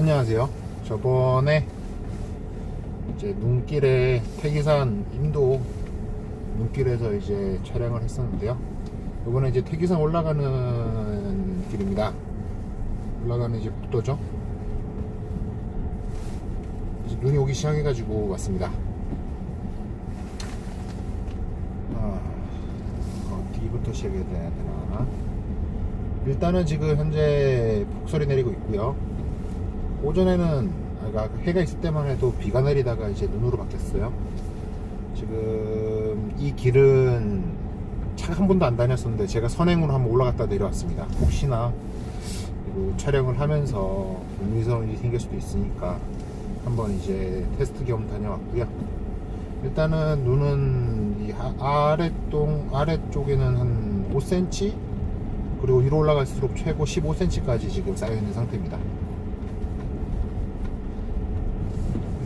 안녕하세요. 저번에 이제 눈길에 태기산 임도 눈길에서 이제 촬영을 했었는데요. 이번에 이제 태기산 올라가는 길입니다. 올라가는 이제 국도죠. 이제 눈이 오기 시작해가지고 왔습니다. 아, 어디부터 시작해야 되나? 일단은 지금 현재 폭설이 내리고 있고요. 오전에는 아까 해가 있을 때만 해도 비가 내리다가 이제 눈으로 바뀌었어요. 지금 이 길은 차가 한 번도 안 다녔었는데 제가 선행으로 한번 올라갔다 내려왔습니다. 혹시나 그리고 촬영을 하면서 눈미선이 일이 생길 수도 있으니까 한번 이제 테스트 겸 다녀왔고요. 일단은 눈은 이 아- 아래동 아래쪽에는 한 5cm 그리고 위로 올라갈수록 최고 15cm까지 지금 쌓여 있는 상태입니다.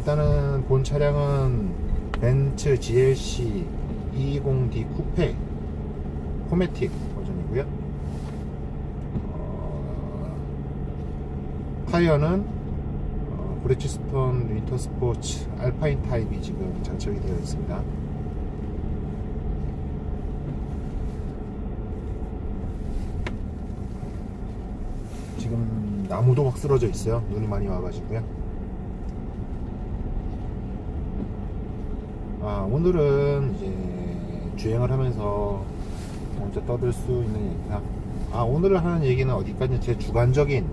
일단은 본 차량은 벤츠 GLC 220D 쿠페 포매틱 버전이고요. 어, 타이어는 어, 브리치스톤 윈터 스포츠 알파인 타입이 지금 장착이 되어 있습니다. 지금 나무도 막 쓰러져 있어요. 눈이 많이 와가지고요. 아, 오늘은 이제 주행을 하면서 먼저 떠들 수 있는 얘기가 아, 오늘 하는 얘기는 어디까지 제 주관적인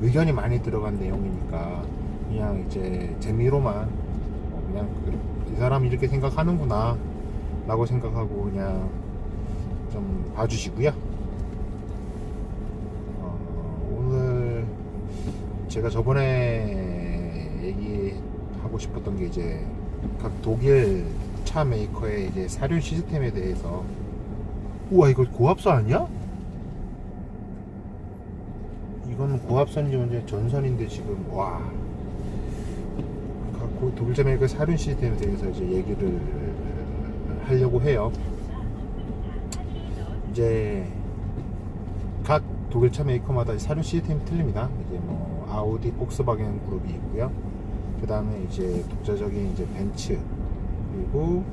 의견이 많이 들어간 내용이니까 그냥 이제 재미로만 어, 그냥 그- 이 사람이 이렇게 생각하는구나 라고 생각하고 그냥 좀 봐주시고요. 어, 오늘 제가 저번에 얘기하고 싶었던 게 이제 각 독일 차 메이커의 이제 사륜 시스템에 대해서 우와 이거 고압선 아니야? 이건 고압선인지 뭔지 전선인데 지금 와. 각 고- 독일 차 메이커 사륜 시스템에 대해서 이제 얘기를 하려고 해요. 이제 각 독일 차 메이커마다 사륜 시스템이 틀립니다. 이제 뭐 아우디, 폭스바겐 그룹이 있고요. 그 다음에 이제 독자적인 이제 벤츠 그리고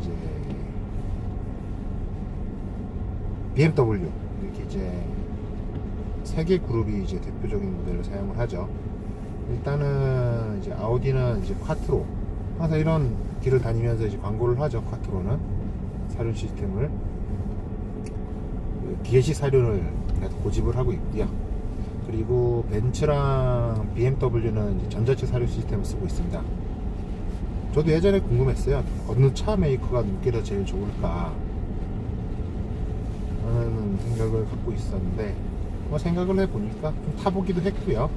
이제 BMW 이렇게 이제 세 개 그룹이 이제 대표적인 모델을 사용을 하죠. 일단은 이제 아우디는 이제 콰트로 항상 이런 길을 다니면서 이제 광고를 하죠. 콰트로는 사륜 시스템을 그 기계식 사륜을 계속 고집을 하고 있고요. 그리고 벤츠랑 BMW는 전자체 사륜 시스템을 쓰고 있습니다. 저도 예전에 궁금했어요. 어느 차 메이커가 눈길에 제일 좋을까? 라는 생각을 갖고 있었는데, 뭐 생각을 해보니까 좀 타보기도 했고요.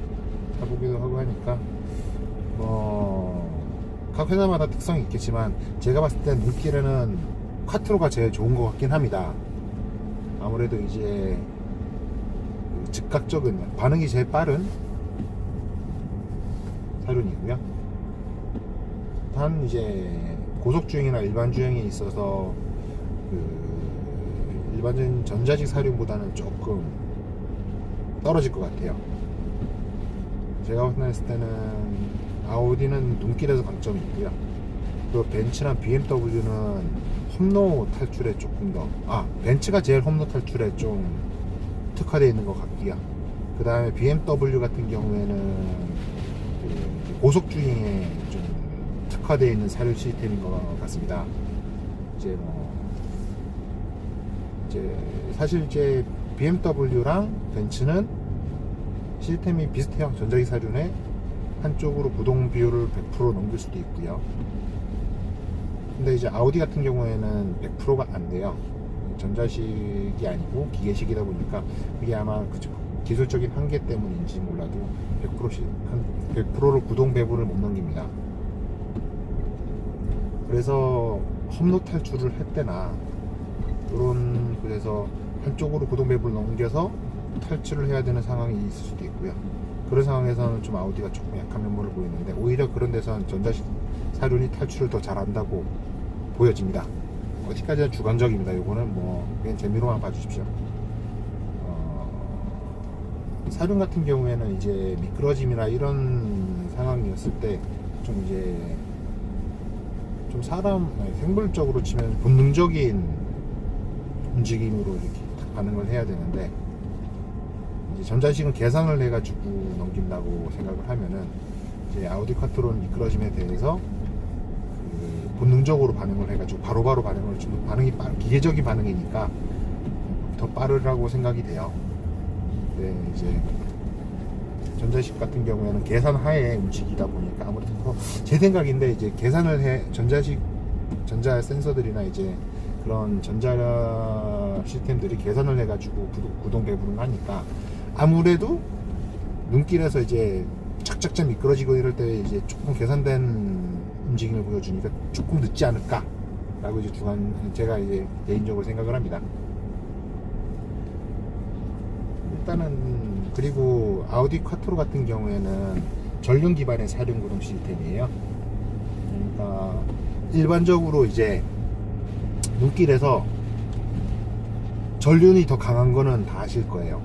타보기도 하고 하니까, 뭐, 각 회사마다 특성이 있겠지만, 제가 봤을 땐 눈길에는 콰트로가 제일 좋은 것 같긴 합니다. 아무래도 이제, 그 즉각적인 반응이 제일 빠른 사륜이고요. 단 이제 고속 주행이나 일반 주행에 있어서 그 일반적인 전자식 사륜보다는 조금 떨어질 것 같아요. 제가 봤을 때는 아우디는 눈길에서 강점이 있고요. 그리고 벤츠랑 BMW는 험로 탈출에 조금 더, 아, 벤츠가 제일 험로 탈출에 좀 특화되어 있는 것 같고요. 그 다음에 BMW 같은 경우에는 그 고속 주행에 좀 특화되어 있는 사륜 시스템인 것 같습니다. 이제 뭐 이제 사실 이제 BMW랑 벤츠는 시스템이 비슷해요. 전자기 사륜에 한쪽으로 부동 비율을 100% 넘길 수도 있고요. 근데 이제 아우디 같은 경우에는 100%가 안 돼요. 전자식이 아니고 기계식이다 보니까 그게 아마 그죠. 기술적인 한계 때문인지 몰라도 100%씩 한 100%를 구동 배분을 못 넘깁니다. 그래서 험로 탈출을 했대나 이런 그래서 한쪽으로 구동 배분을 넘겨서 탈출을 해야 되는 상황이 있을 수도 있고요. 그런 상황에서는 좀 아우디가 조금 약한 면모를 보이는데 오히려 그런 데서는 전자식 사륜이 탈출을 더 잘한다고 보여집니다. 어디까지나 주관적입니다. 이거는 뭐 그냥 재미로만 봐주십시오. 어, 사륜 같은 경우에는 이제 미끄러짐이나 이런 상황이었을 때 좀 이제 좀 사람 생물적으로 치면 본능적인 움직임으로 이렇게 딱 반응을 해야 되는데 이제 전자식은 계산을 해가지고 넘긴다고 생각을 하면은 이제 아우디 쿼트로는 미끄러짐에 대해서 그 본능적으로 반응을 해가지고 바로바로 반응을 좀 반응이 빠, 기계적인 반응이니까 더 빠르라고 생각이 돼요. 네, 이제 전자식 같은 경우에는 계산 하에 움직이다 보니까 아무래도 더제 생각인데 이제 계산을 해 전자식 전자 센서들이나 이제 그런 전자 시스템들이 계산을 해가지고 구동 배분을 하니까 아무래도 눈길에서 이제 착착착 미끄러지고 이럴 때 이제 조금 계산된 움직임을 보여주니까 조금 늦지 않을까라고 이제 주관 제가 이제 개인적으로 생각을 합니다. 일단은 그리고 아우디 쿼트로 같은 경우에는 전륜 기반의 사륜 구동 시스템이에요. 그러니까 일반적으로 이제 눈길에서 전륜이 더 강한 거는 다 아실 거예요.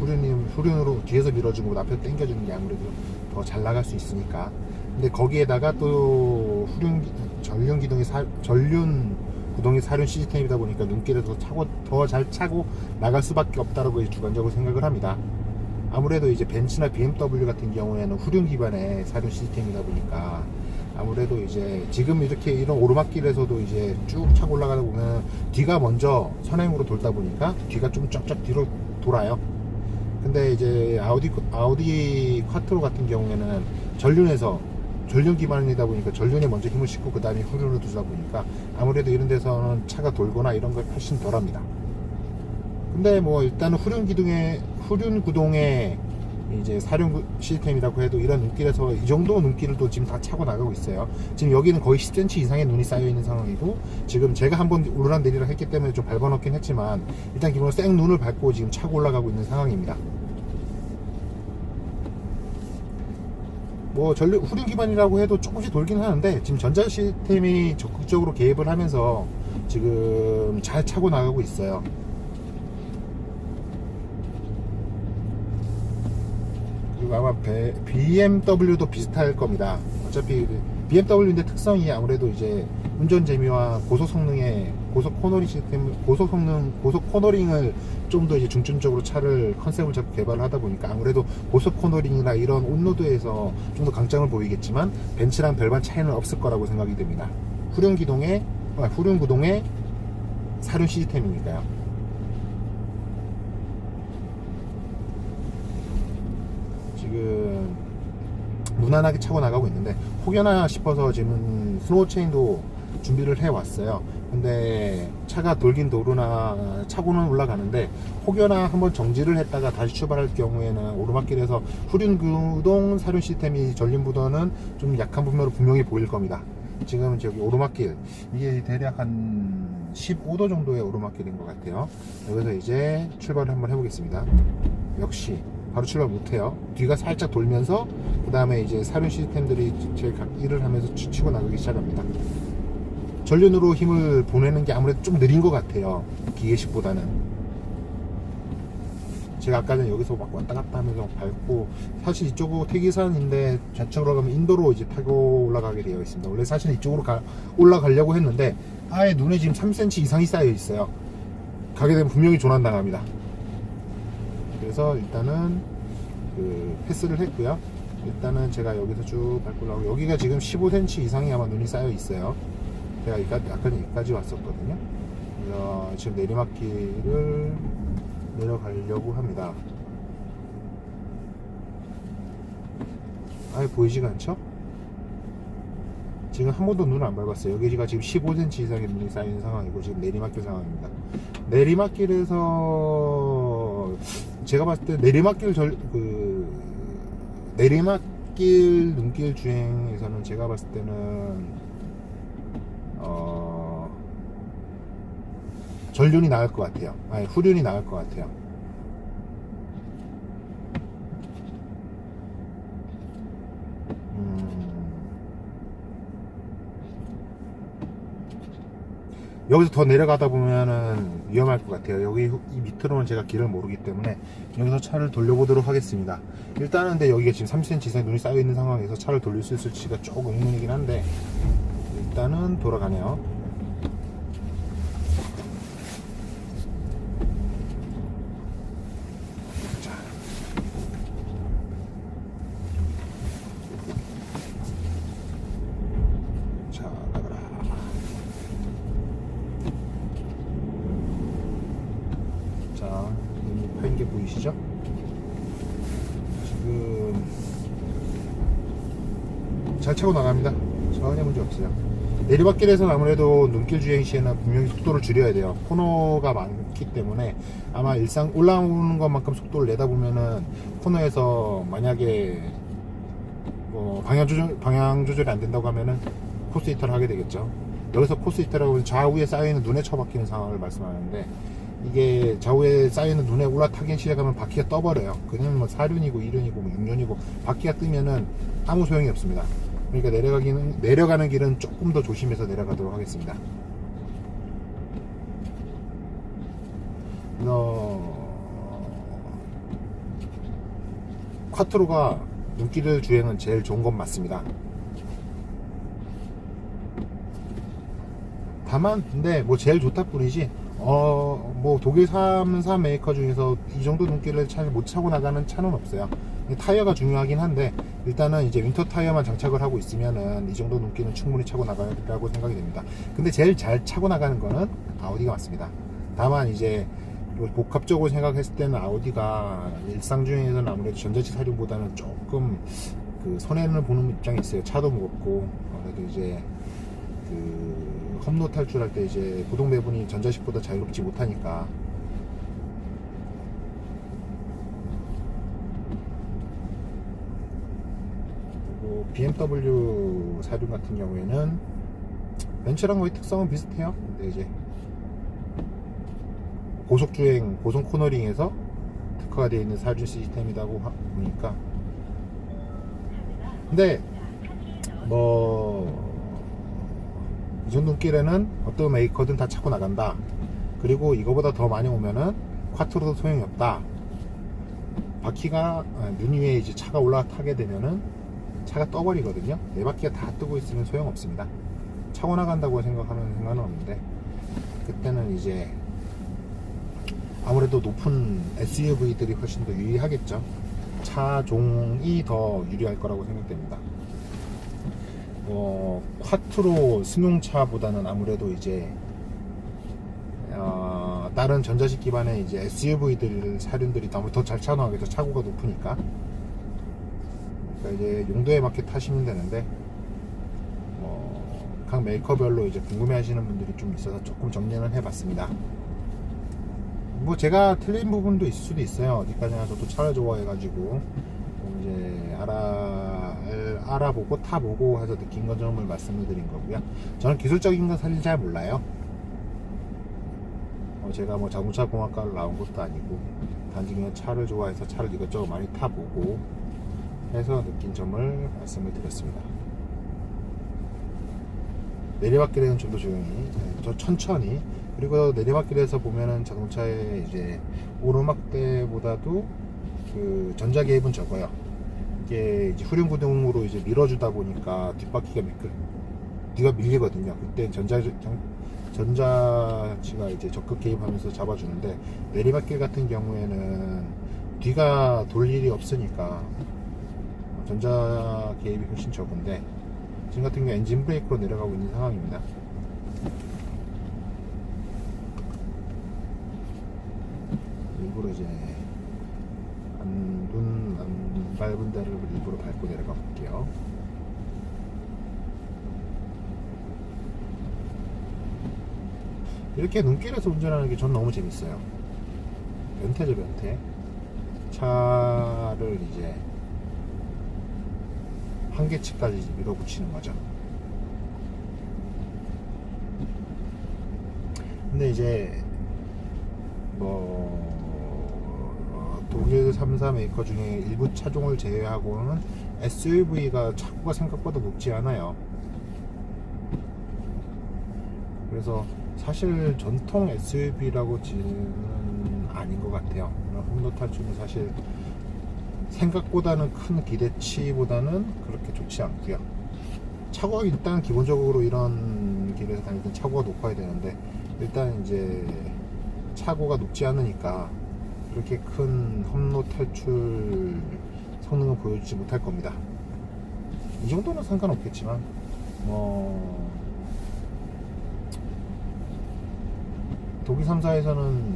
후륜이 후륜으로 뒤에서 밀어주고 앞에서 당겨주는 게 아무래도 더 잘 나갈 수 있으니까. 근데 거기에다가 또 후륜 기- 전륜 기동이 사, 전륜 구동이 사륜 시스템이다 보니까 눈길에서 차고 더 잘 차고 나갈 수밖에 없다라고 주관적으로 생각을 합니다. 아무래도 이제 벤츠나 BMW 같은 경우에는 후륜 기반의 사륜 시스템이다 보니까 아무래도 이제 지금 이렇게 이런 오르막길에서도 이제 쭉 차고 올라가다 보면 뒤가 먼저 선행으로 돌다 보니까 뒤가 좀 쫙쫙 뒤로 돌아요. 근데 이제 아우디 아우디 쿼트로 같은 경우에는 전륜에서 전륜 기반이다 보니까 전륜에 먼저 힘을 싣고 그 다음에 후륜을 두다 보니까 아무래도 이런 데서는 차가 돌거나 이런 걸 훨씬 덜 합니다. 근데 뭐 일단은 후륜 기둥의 후륜 구동의 이제 사륜 구- 시스템이라고 해도 이런 눈길에서 이 정도 눈길을 또 지금 다 차고 나가고 있어요. 지금 여기는 거의 10cm 이상의 눈이 쌓여 있는 상황이고 지금 제가 한번 오르락 내리락 했기 때문에 좀 밟아놓긴 했지만 일단 기본으로 생 눈을 밟고 지금 차고 올라가고 있는 상황입니다. 뭐 전륜 후륜 기반이라고 해도 조금씩 돌긴 하는데 지금 전자 시스템이 적극적으로 개입을 하면서 지금 잘 차고 나가고 있어요. 그리고 아마 배- BMW도 비슷할 겁니다. 어차피 BMW인데 특성이 아무래도 이제 운전 재미와 고속 성능의 고속 코너링 시스템, 고속 성능, 고속 코너링을 좀 더 이제 중점적으로 차를 컨셉을 잡고 개발을 하다 보니까 아무래도 고속 코너링이나 이런 온로드에서 좀 더 강점을 보이겠지만 벤츠랑 별반 차이는 없을 거라고 생각이 됩니다. 후륜 기동의 아, 후륜 구동의 사륜 시스템이니까요. 지금 무난하게 차고 나가고 있는데 혹여나 싶어서 지금 스노우 체인도 준비를 해 왔어요. 근데 차가 돌긴 도르나 차고는 올라가는데 혹여나 한번 정지를 했다가 다시 출발할 경우에는 오르막길에서 후륜 구동 사륜 시스템이 전륜보다는 좀 약한 부분으로 분명히 보일 겁니다. 지금 저기 오르막길 이게 대략 한 15도 정도의 오르막길인 것 같아요. 여기서 이제 출발을 한번 해보겠습니다. 역시 바로 출발 못해요. 뒤가 살짝 돌면서 그 다음에 이제 사륜 시스템들이 제각 일을 하면서 치- 치고 나가기 시작합니다. 전륜으로 힘을 보내는 게 아무래도 좀 느린 것 같아요. 기계식보다는. 제가 아까 전에 여기서 막 왔다 갔다 하면서 밟고 사실 이쪽은 태기산인데 좌측으로 가면 인도로 이제 타고 올라가게 되어 있습니다. 원래 사실 이쪽으로 가, 올라가려고 했는데 아예 눈에 지금 3cm 이상이 쌓여 있어요. 가게 되면 분명히 조난당합니다. 그래서 일단은 그 패스를 했고요. 일단은 제가 여기서 쭉 밟고 나오고 여기가 지금 15cm 이상이 아마 눈이 쌓여 있어요. 제가 아까 여기까지 왔었거든요. 그래서 지금 내리막길을 내려가려고 합니다. 아예 보이지가 않죠? 지금 한 번도 눈을 안 밟았어요. 여기가 지금 15cm 이상의 눈이 쌓인 상황이고 지금 내리막길 상황입니다. 내리막길에서 제가 봤을 때 내리막길 절, 그, 내리막길 눈길 주행에서는 제가 봤을 때는, 어, 전륜이 나을 것 같아요. 아니, 후륜이 나을 것 같아요. 음, 여기서 더 내려가다 보면은 위험할 것 같아요. 여기 후- 이 밑으로는 제가 길을 모르기 때문에 여기서 차를 돌려보도록 하겠습니다. 일단은 근데 여기가 지금 3cm 이상 눈이 쌓여 있는 상황에서 차를 돌릴 수 있을지가 조금 의문이긴 한데 일단은 돌아가네요. 차고 나갑니다. 전혀 문제 없어요. 내리막길에서는 아무래도 눈길 주행 시에는 분명히 속도를 줄여야 돼요. 코너가 많기 때문에 아마 일상 올라오는 것만큼 속도를 내다 보면은 코너에서 만약에 뭐 방향 조절 방향 조절이 안 된다고 하면은 코스 이탈을 하게 되겠죠. 여기서 코스 이탈하고 좌우에 쌓여 있는 눈에 처박히는 상황을 말씀하는데 이게 좌우에 쌓여 있는 눈에 올라타기 시작하면 바퀴가 떠버려요. 그냥 뭐 4륜이고 2륜이고 뭐 6륜이고 바퀴가 뜨면은 아무 소용이 없습니다. 그러니까 내려가기는 내려가는 길은 조금 더 조심해서 내려가도록 하겠습니다. 어... 콰트로가 눈길 주행은 제일 좋은 건 맞습니다. 다만 근데 뭐 제일 좋다 뿐이지 어 뭐 독일 3사 메이커 중에서 이 정도 눈길을 잘 못 차고 나가는 차는 없어요. 타이어가 중요하긴 한데 일단은 이제 윈터 타이어만 장착을 하고 있으면은 이 정도 눈길은 충분히 차고 나가리라고 생각이 됩니다. 근데 제일 잘 차고 나가는 거는 아우디가 맞습니다. 다만 이제 뭐 복합적으로 생각했을 때는 아우디가 일상 주행에서는 아무래도 전자식 사륜보다는 조금 그 손해를 보는 입장이 있어요. 차도 무겁고 그래도 이제 그 험로 탈출할 때 이제 고동 배분이 전자식보다 자유롭지 못하니까 그리고 BMW 사륜 같은 경우에는 벤츠랑 거의 특성은 비슷해요. 근데 이제 고속 주행, 고속 코너링에서 특화가 되어 있는 사륜 시스템이라고 하- 보니까 근데 뭐이 정도 길에는 어떤 메이커든 다 차고 나간다. 그리고 이거보다 더 많이 오면은 콰트로도 소용이 없다. 바퀴가 아, 눈 위에 이제 차가 올라타게 되면은 차가 떠버리거든요. 네 바퀴가 다 뜨고 있으면 소용 없습니다. 차고 나간다고 생각하면 상관은 없는데 그때는 이제 아무래도 높은 SUV들이 훨씬 더 유리하겠죠. 차종이 더 유리할 거라고 생각됩니다. 어, 콰트로 승용차보다는 아무래도 이제 어, 다른 전자식 기반의 이제 SUV들 사륜들이 너무 더잘 차나가겠죠. 차고가 높으니까. 그러니까 이제 용도에 맞게 타시면 되는데 어, 각 메이커별로 이제 궁금해하시는 분들이 좀 있어서 조금 정리는 해봤습니다. 뭐 제가 틀린 부분도 있을 수도 있어요. 어디까지나 저도 차를 좋아해가지고 이제 알아 알아보고 타보고 해서 느낀 건 점을 말씀을 드린 거고요. 저는 기술적인 건 사실 잘 몰라요. 어, 제가 뭐 자동차 공학과를 나온 것도 아니고 단지 그냥 차를 좋아해서 차를 이것저것 많이 타보고 해서 느낀 점을 말씀을 드렸습니다. 내리막길에는 좀 더 조용히, 네, 더 천천히 그리고 내리막길에서 보면은 자동차의 이제 오르막대보다도 그 전자 개입은 적어요. 이게 이제 후륜 구동으로 이제 밀어주다 보니까 뒷바퀴가 미끌, 뒤가 밀리거든요. 그때 전자 전- 전자치가 이제 적극 개입하면서 잡아주는데 내리막길 같은 경우에는 뒤가 돌 일이 없으니까 전자 개입이 훨씬 적은데 지금 같은 경우 엔진 브레이크로 내려가고 있는 상황입니다. 일부러 이제 안, 눈, 안 밟은 데를 일부러 밟고 내려가 볼게요. 이렇게 눈길에서 운전하는 게 저는 너무 재밌어요. 변태죠, 변태. 차를 이제 한계치까지 밀어붙이는 거죠. 근데 이제 뭐 어, 독일 3사 메이커 중에 일부 차종을 제외하고는 SUV가 차고가 생각보다 높지 않아요. 그래서 사실 전통 SUV라고 지는 아닌 것 같아요. 홈로 탈출은 사실 생각보다는 큰 기대치보다는 그렇게 좋지 않고요. 차고가 일단 기본적으로 이런 길에서 다닐 때 차고가 높아야 되는데 일단 이제 차고가 높지 않으니까 그렇게 큰 험로 탈출 성능을 보여주지 못할 겁니다. 이 정도는 상관없겠지만 뭐 독일 3사에서는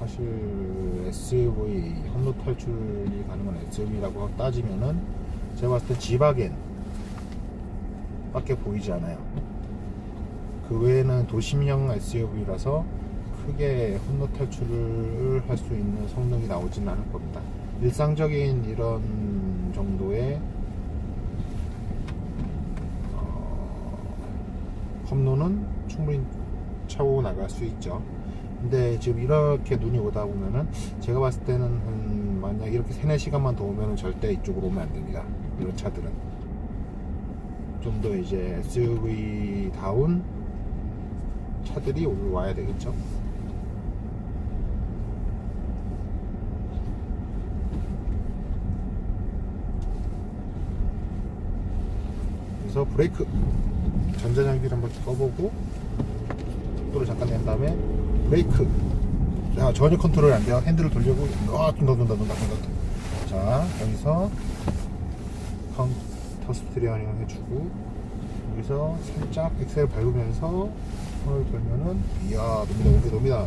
사실 SUV 험로 탈출이 가능한 SUV라고 따지면은 제가 봤을 때 지바겐 밖에 보이지 않아요. 그 외에는 도심형 SUV라서 크게 험로 탈출을 할 수 있는 성능이 나오진 않을 겁니다. 일상적인 이런 정도의 어, 험로는 충분히 차고 나갈 수 있죠. 근데 지금 이렇게 눈이 오다 보면은 제가 봤을 때는 한 만약 이렇게 3, 4시간만 더 오면은 절대 이쪽으로 오면 안 됩니다. 이런 차들은. 좀 더 이제 SUV 다운 차들이 올라와야 되겠죠. 그래서 브레이크 전자장비를 한번 꺼보고 속도를 잠깐 낸 다음에 브레이크. 자 전혀 컨트롤이 안 돼요. 핸들을 돌려고. 아 돈다 돈다 돈다 돈다. 자 여기서 카운터 스티어링을 해주고 여기서 살짝 엑셀 밟으면서 손을 돌면은 이야 놉니다 놉니다 놉니다.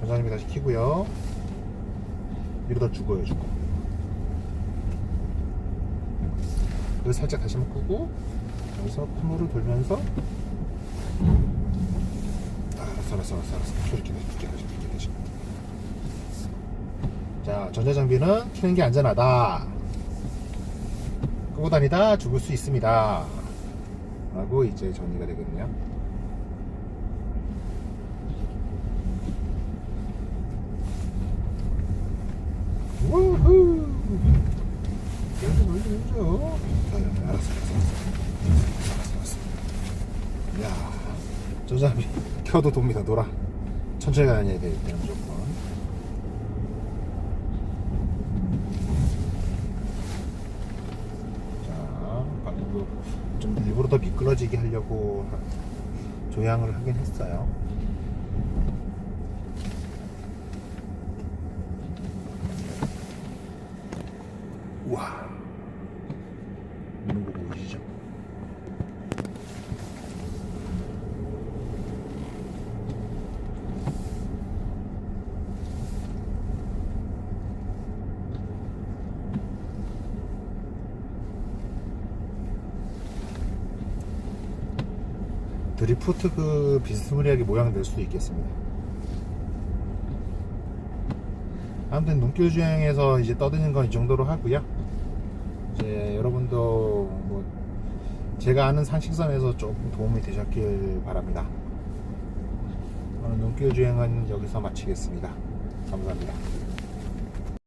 전자장비 다시 켜고요. 이러다 죽어요 죽어. 그리고 살짝 다시 한번 끄고 여기서 코너를 돌면서 아, 알았어 알았어 알았어 알았어 켜다 켜다 켜다 자 전자장비는 켜는 게 안전하다. 끄고 다니다 죽을 수 있습니다. 라고 이제 정리가 되거든요 우후 열죠 열죠 열죠 알았어 알았어 알았어 알았어 알았어 야 전자비 켜도 돕니다. 놀아. 천천히 다녀야 돼 일단 무조건. 자 방금 좀 일부러 더 미끄러지게 하려고 하- 조향을 하긴 했어요 우와 있는 거 보이시죠? 드리프트 그 비스무리하게 모양 낼 수도 있겠습니다. 아무튼 눈길 주행에서 이제 떠드는 건 이 정도로 하고요. 이제 여러분도 뭐 제가 아는 상식선에서 조금 도움이 되셨길 바랍니다. 오늘 눈길 주행은 여기서 마치겠습니다. 감사합니다.